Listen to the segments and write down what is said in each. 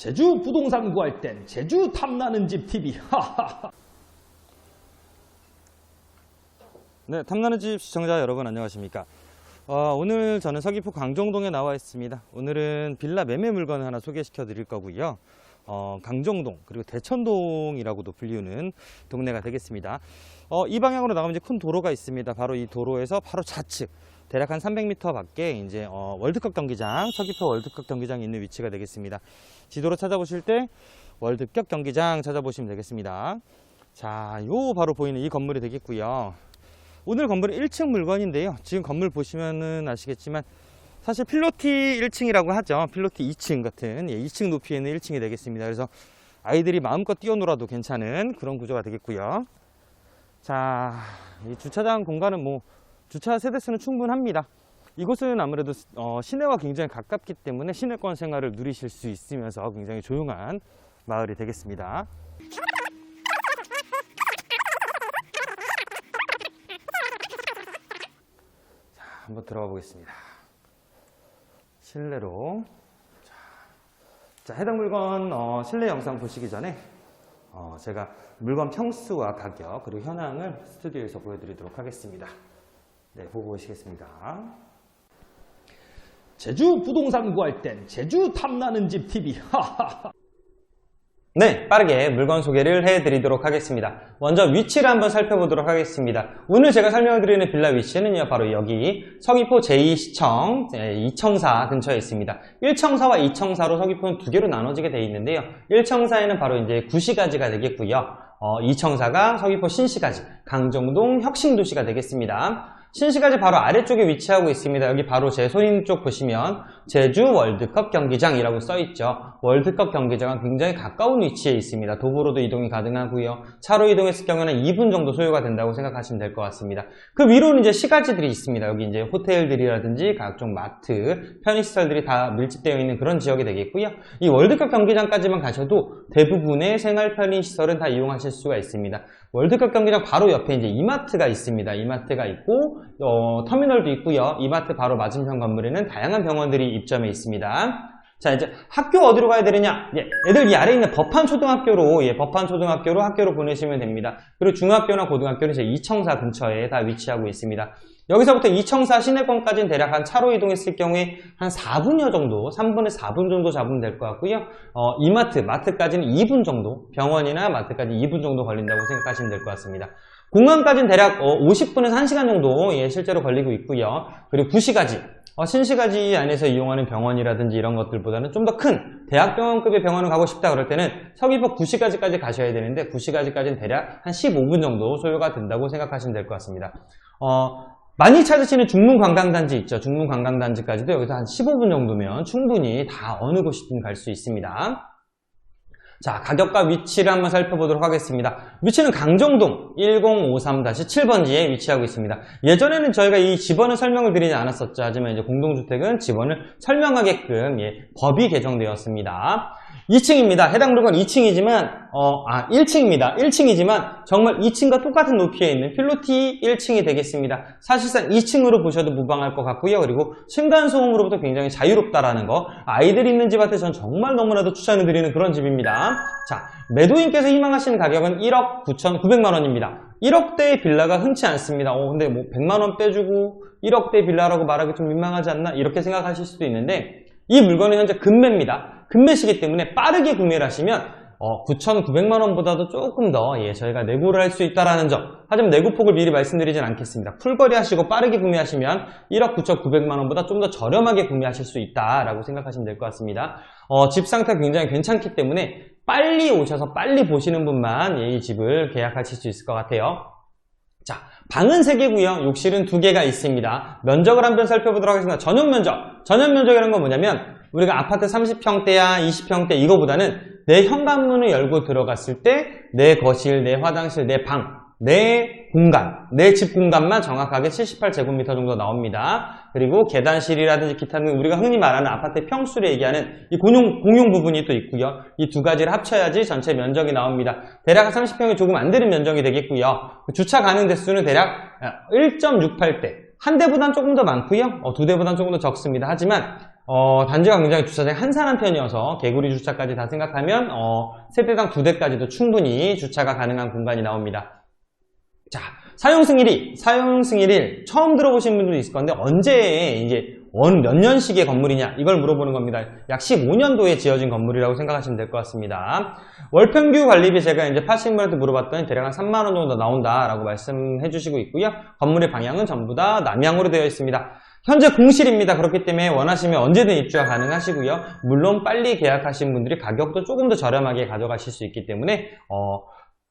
제주 부동산 구할 땐 제주 탐나는 집 TV. 네, 탐나는 집 시청자 여러분 안녕하십니까? 어, 오늘 저는 서귀포 강정동에 나와 있습니다. 오늘은 빌라 매매 물건을 하나 소개시켜 드릴 거고요. 어, 강정동 그리고 대천동이라고도 불리우는 동네가 되겠습니다. 어, 이 방향으로 나가면 이제 큰 도로가 있습니다. 바로 이 도로에서 바로 좌측 대략 한 300m 밖에 이제 어, 월드컵 경기장 서귀포 월드컵 경기장이 있는 위치가 되겠습니다. 지도로 찾아보실 때 월드컵 경기장 찾아보시면 되겠습니다. 자, 요 바로 보이는 이 건물이 되겠고요. 오늘 건물은 1층 물건인데요. 지금 건물 보시면은 아시겠지만 사실 필로티 1층이라고 하죠. 필로티 2층 같은 예, 2층 높이에 있는 1층이 되겠습니다. 그래서 아이들이 마음껏 뛰어놀아도 괜찮은 그런 구조가 되겠고요. 자, 이 주차장 공간은 뭐 주차 세대수는 충분합니다. 이곳은 아무래도 어, 시내와 굉장히 가깝기 때문에 시내권 생활을 누리실 수 있으면서 굉장히 조용한 마을이 되겠습니다. 자, 한번 들어가 보겠습니다. 실내로. 자, 자, 해당 물건 어, 실내 영상 보시기 전에 어, 제가 물건 평수와 가격 그리고 현황을 스튜디오에서 보여드리도록 하겠습니다. 네, 보고 오시겠습니다. 제주 부동산 구할 땐 제주 탐나는 집 TV. 네, 빠르게 물건 소개를 해드리도록 하겠습니다. 먼저 위치를 한번 살펴보도록 하겠습니다. 오늘 제가 설명드리는 빌라 위치는요, 바로 여기 서귀포 제2시청, 예, 이청사 근처에 있습니다. 1청사와 2청사로 서귀포는 두 개로 나눠지게 되어 있는데요. 1청사에는 바로 이제 구시가지가 되겠고요. 어, 2청사가 서귀포 신시가지, 강정동 혁신도시가 되겠습니다. 신시가지 바로 아래쪽에 위치하고 있습니다. 여기 바로 제 손인 쪽 보시면 제주 월드컵 경기장이라고 써있죠. 월드컵 경기장은 굉장히 가까운 위치에 있습니다. 도보로도 이동이 가능하고요. 차로 이동했을 경우에는 2분 정도 소요가 된다고 생각하시면 될 것 같습니다. 그 위로는 이제 시가지들이 있습니다. 여기 이제 호텔들이라든지 각종 마트, 편의시설들이 다 밀집되어 있는 그런 지역이 되겠고요. 이 월드컵 경기장까지만 가셔도 대부분의 생활 편의시설은 다 이용하실 수가 있습니다. 월드컵 경기장 바로 옆에 이제 이마트가 있습니다. 이마트가 있고 어, 터미널도 있고요. 이마트 바로 맞은편 건물에는 다양한 병원들이 입점해 있습니다. 자 이제 학교 어디로 가야 되느냐? 예, 애들 이 아래에 있는 법한 초등학교로 예, 법한 초등학교로 학교로 보내시면 됩니다. 그리고 중학교나 고등학교는 제 이청사 근처에 다 위치하고 있습니다. 여기서부터 이청사 시내권까지는 대략 한 차로 이동했을 경우에 한 4분여 정도, 3분에서 4분 정도 잡으면 될 것 같고요. 어, 이마트, 마트까지는 2분 정도, 병원이나 마트까지 2분 정도 걸린다고 생각하시면 될 것 같습니다. 공항까지는 대략 어, 50분에서 1시간 정도 예, 실제로 걸리고 있고요. 그리고 구시가지, 어, 신시가지 안에서 이용하는 병원이라든지 이런 것들보다는 좀 더 큰 대학병원급의 병원을 가고 싶다 그럴 때는 서귀포 구시가지까지 가셔야 되는데 구시가지까지는 대략 한 15분 정도 소요가 된다고 생각하시면 될 것 같습니다. 어, 많이 찾으시는 중문 관광단지 있죠. 중문 관광단지까지도 여기서 한 15분 정도면 충분히 다 어느 곳이든 갈 수 있습니다. 자, 가격과 위치를 한번 살펴보도록 하겠습니다. 위치는 강정동 1053-7번지에 위치하고 있습니다. 예전에는 저희가 이 집원을 설명을 드리지 않았었죠. 하지만 이제 공동주택은 집원을 설명하게끔 예, 법이 개정되었습니다. 2층입니다. 해당 물건 2층이지만, 어, 아, 1층입니다. 1층이지만, 정말 2층과 똑같은 높이에 있는 필로티 1층이 되겠습니다. 사실상 2층으로 보셔도 무방할 것 같고요. 그리고 층간소음으로부터 굉장히 자유롭다라는 거, 아이들 있는 집한테 전 정말 너무나도 추천을 드리는 그런 집입니다. 자, 매도인께서 희망하시는 가격은 1억 9,900만원입니다. 1억대의 빌라가 흔치 않습니다. 어, 근데 뭐 100만원 빼주고 1억대 빌라라고 말하기 좀 민망하지 않나? 이렇게 생각하실 수도 있는데, 이 물건은 현재 금매입니다. 금매시기 때문에 빠르게 구매를 하시면 어, 9,900만 원보다도 조금 더 예, 저희가 내고를 할 수 있다는 점 하지만 내고폭을 미리 말씀드리진 않겠습니다. 풀거리 하시고 빠르게 구매하시면 1억 9,900만 원보다 좀 더 저렴하게 구매하실 수 있다라고 생각하시면 될 것 같습니다. 어, 집 상태가 굉장히 괜찮기 때문에 빨리 오셔서 빨리 보시는 분만 예, 이 집을 계약하실 수 있을 것 같아요. 자, 방은 3개고요. 욕실은 2개가 있습니다. 면적을 한번 살펴보도록 하겠습니다. 전용 면적. 전용 면적이라는 건 뭐냐면 우리가 아파트 30평대야 20평대 이거보다는 내 현관문을 열고 들어갔을 때 내 거실, 내 화장실, 내 방, 내 공간, 내 집 공간만 정확하게 78제곱미터 정도 나옵니다. 그리고 계단실이라든지 기타는 우리가 흔히 말하는 아파트 평수를 얘기하는 이 공용, 공용 부분이 또 있고요. 이 두 가지를 합쳐야지 전체 면적이 나옵니다. 대략 30평이 조금 안 되는 면적이 되겠고요. 주차 가능 대수는 대략 1.68대. 한 대보단 조금 더 많고요. 어, 두 대보단 조금 더 적습니다. 하지만 어, 단지가 굉장히 주차장이 한산한 편이어서 개구리 주차까지 다 생각하면 어, 세대당 두 대까지도 충분히 주차가 가능한 공간이 나옵니다. 자, 사용 승일이 사용 승일일 처음 들어보신 분들도 있을 건데 언제 이제 어느 몇 년식의 건물이냐 이걸 물어보는 겁니다. 약 15년도에 지어진 건물이라고 생각하시면 될 것 같습니다. 월평균 관리비 제가 이제 파시분한테 물어봤더니 대략 한 3만 원 정도 나온다라고 말씀해 주시고 있고요. 건물의 방향은 전부 다 남향으로 되어 있습니다. 현재 공실입니다. 그렇기 때문에 원하시면 언제든 입주가 가능하시고요. 물론 빨리 계약하신 분들이 가격도 조금 더 저렴하게 가져가실 수 있기 때문에 어,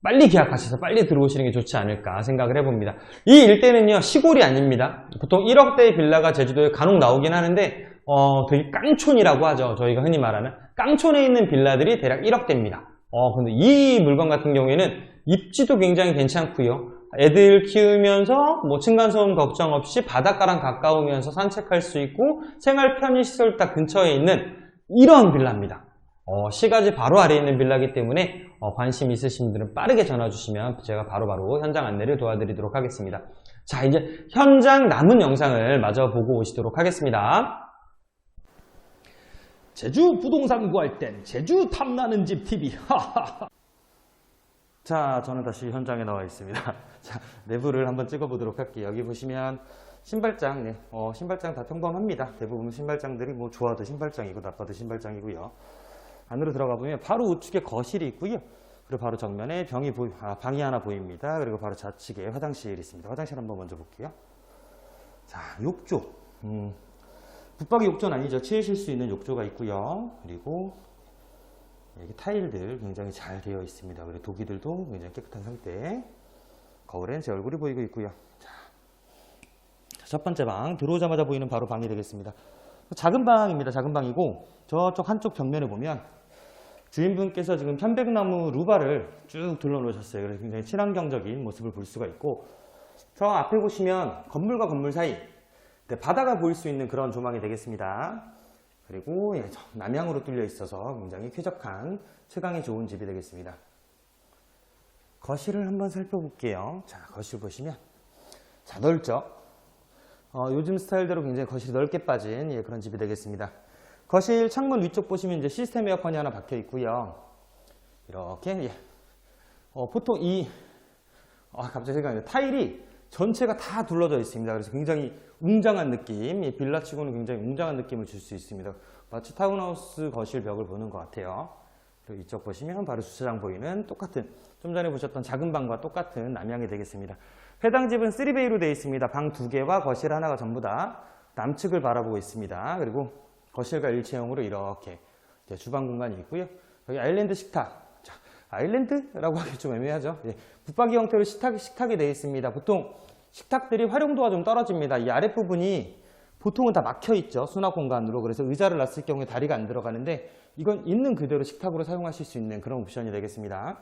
빨리 계약하셔서 빨리 들어오시는 게 좋지 않을까 생각을 해봅니다. 이 일대는요 시골이 아닙니다. 보통 1억대의 빌라가 제주도에 간혹 나오긴 하는데 어, 되게 깡촌이라고 하죠. 저희가 흔히 말하는 깡촌에 있는 빌라들이 대략 1억대입니다. 어, 근데 이 물건 같은 경우에는 입지도 굉장히 괜찮고요. 애들 키우면서 뭐 층간소음 걱정 없이 바닷가랑 가까우면서 산책할 수 있고 생활 편의시설 딱 근처에 있는 이런 빌라입니다. 어, 시가지 바로 아래에 있는 빌라기 때문에 어, 관심 있으신 분들은 빠르게 전화 주시면 제가 바로바로 현장 안내를 도와드리도록 하겠습니다. 자 이제 현장 남은 영상을 마저 보고 오시도록 하겠습니다. 제주 부동산 구할 땐 제주 탐나는 집 TV. 하하하. 자, 저는 다시 현장에 나와 있습니다. 자, 내부를 한번 찍어보도록 할게요. 여기 보시면 신발장, 네, 어, 신발장 다 평범합니다. 대부분 신발장들이 뭐 좋아도 신발장이고 나빠도 신발장이고요. 안으로 들어가 보면 바로 우측에 거실이 있고요. 그리고 바로 정면에 병이 보이, 아, 방이 하나 보입니다. 그리고 바로 좌측에 화장실이 있습니다. 화장실 한번 먼저 볼게요. 자, 욕조. 음, 붙박이 욕조는 아니죠. 치우실 수 있는 욕조가 있고요. 그리고 여기 타일들 굉장히 잘 되어 있습니다. 그리고 도기들도 굉장히 깨끗한 상태. 거울엔 제 얼굴이 보이고 있고요. 자, 자, 첫 번째 방 들어오자마자 보이는 바로 방이 되겠습니다. 작은 방입니다. 작은 방이고 저쪽 한쪽 벽면에 보면 주인분께서 지금 편백나무 루바를 쭉 둘러놓으셨어요. 그래서 굉장히 친환경적인 모습을 볼 수가 있고 저 앞에 보시면 건물과 건물 사이 네, 바다가 보일 수 있는 그런 조망이 되겠습니다. 그리고 예, 저 남향으로 뚫려 있어서 굉장히 쾌적한 채광이 좋은 집이 되겠습니다. 거실을 한번 살펴볼게요. 자, 거실 보시면 자 넓죠. 어, 요즘 스타일대로 굉장히 거실이 넓게 빠진 예, 그런 집이 되겠습니다. 거실 창문 위쪽 보시면 이제 시스템 에어컨이 하나 박혀 있고요. 이렇게 예. 어, 보통 이 아, 갑자기 생각나요. 타일이 전체가 다 둘러져 있습니다. 그래서 굉장히 웅장한 느낌, 이 빌라치고는 굉장히 웅장한 느낌을 줄 수 있습니다. 마치 타운하우스 거실 벽을 보는 것 같아요. 그리고 이쪽 보시면 바로 주차장 보이는 똑같은 좀 전에 보셨던 작은 방과 똑같은 남향이 되겠습니다. 해당 집은 3베이로 되어 있습니다. 방 두 개와 거실 하나가 전부 다 남측을 바라보고 있습니다. 그리고 거실과 일체형으로 이렇게 주방 공간이 있고요. 여기 아일랜드 식탁. 자, 아일랜드라고 하기 좀 애매하죠. 예, 붙박이 형태로 식탁, 식탁이 되어 있습니다. 보통 식탁들이 활용도가 좀 떨어집니다. 이 아랫부분이 보통은 다 막혀 있죠. 수납 공간으로. 그래서 의자를 놨을 경우에 다리가 안 들어가는데 이건 있는 그대로 식탁으로 사용하실 수 있는 그런 옵션이 되겠습니다.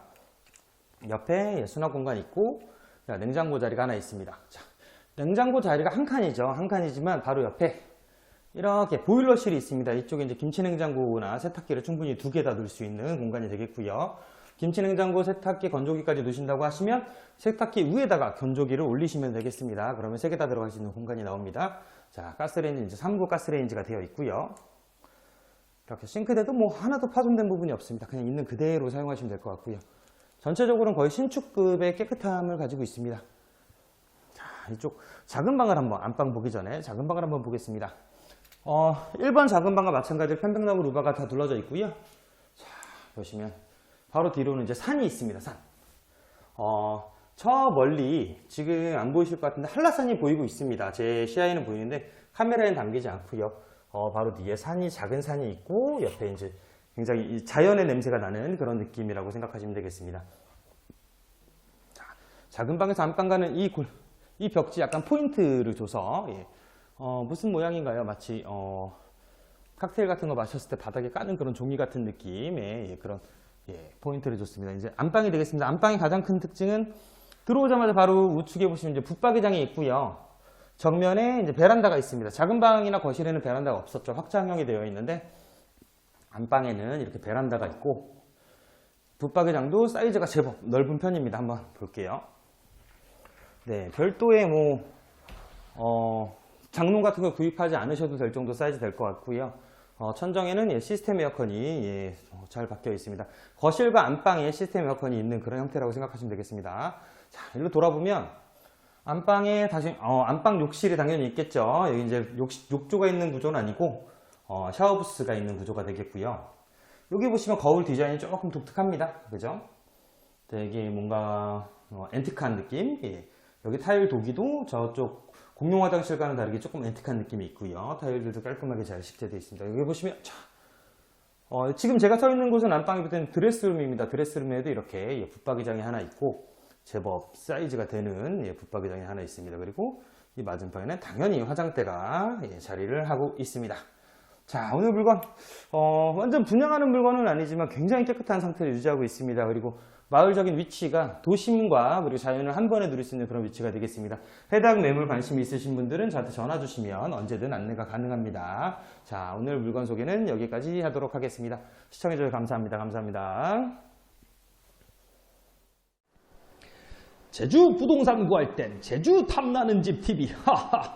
옆에 예, 수납 공간이 있고 자, 냉장고 자리가 하나 있습니다. 자, 냉장고 자리가 한 칸이죠. 한 칸이지만 바로 옆에 이렇게 보일러실이 있습니다. 이쪽에 이제 김치 냉장고나 세탁기를 충분히 두 개 다 넣을 수 있는 공간이 되겠고요. 김치냉장고, 세탁기, 건조기까지 넣으신다고 하시면 세탁기 위에다가 건조기를 올리시면 되겠습니다. 그러면 세 개 다 들어갈 수 있는 공간이 나옵니다. 자, 가스레인지 이제 3구 가스레인지가 되어 있고요. 이렇게 싱크대도 뭐 하나도 파손된 부분이 없습니다. 그냥 있는 그대로 사용하시면 될 것 같고요. 전체적으로는 거의 신축급의 깨끗함을 가지고 있습니다. 자, 이쪽 작은 방을 한번 안방 보기 전에 작은 방을 한번 보겠습니다. 어, 1번 작은 방과 마찬가지로 편백나무 루바가 다 둘러져 있고요. 자, 보시면 바로 뒤로는 이제 산이 있습니다. 산. 어, 저 멀리 지금 안 보이실 것 같은데 한라산이 보이고 있습니다. 제 시야에는 보이는데 카메라에는 담기지 않고요. 어, 바로 뒤에 산이 작은 산이 있고 옆에 이제 굉장히 이 자연의 냄새가 나는 그런 느낌이라고 생각하시면 되겠습니다. 자, 작은 방에서 안방 가는 이, 골- 이 벽지 약간 포인트를 줘서 예. 어, 무슨 모양인가요? 마치 어, 칵테일 같은 거 마셨을 때 바닥에 까는 그런 종이 같은 느낌의 예, 그런 예, 포인트를 줬습니다. 이제 안방이 되겠습니다. 안방의 가장 큰 특징은 들어오자마자 바로 우측에 보시면 이제 붙박이장이 있고요. 정면에 이제 베란다가 있습니다. 작은 방이나 거실에는 베란다가 없었죠. 확장형이 되어 있는데 안방에는 이렇게 베란다가 있고 붙박이장도 사이즈가 제법 넓은 편입니다. 한번 볼게요. 네, 별도의 뭐 어, 장롱 같은 거 구입하지 않으셔도 될 정도 사이즈 될 것 같고요. 어, 천정에는 예, 시스템 에어컨이 예, 어, 잘 박혀 있습니다. 거실과 안방에 시스템 에어컨이 있는 그런 형태라고 생각하시면 되겠습니다. 자, 일로 돌아보면 안방에 다시 어, 안방 욕실이 당연히 있겠죠. 여기 이제 욕, 욕조가 있는 구조는 아니고 어, 샤워 부스가 있는 구조가 되겠고요. 여기 보시면 거울 디자인이 조금 독특합니다. 그죠? 되게 뭔가 어, 앤틱한 느낌. 예. 여기 타일 도기도 저쪽 공용 화장실과는 다르게 조금 앤틱한 느낌이 있고요. 타일들도 깔끔하게 잘 식재되어 있습니다. 여기 보시면 자, 어, 지금 제가 서 있는 곳은 안방이든 드레스룸입니다. 드레스룸에도 이렇게 예, 붙박이장이 하나 있고 제법 사이즈가 되는 예, 붙박이장이 하나 있습니다. 그리고 이 맞은편에는 당연히 화장대가 예, 자리를 하고 있습니다. 자, 오늘 물건, 어, 완전 분양하는 물건은 아니지만 굉장히 깨끗한 상태를 유지하고 있습니다. 그리고 마을적인 위치가 도심과 그리고 자연을 한 번에 누릴 수 있는 그런 위치가 되겠습니다. 해당 매물 관심이 있으신 분들은 저한테 전화 주시면 언제든 안내가 가능합니다. 자, 오늘 물건 소개는 여기까지 하도록 하겠습니다. 시청해주셔서 감사합니다. 감사합니다. 제주 부동산 구할 땐 제주 탐나는 집 TV. 하하하.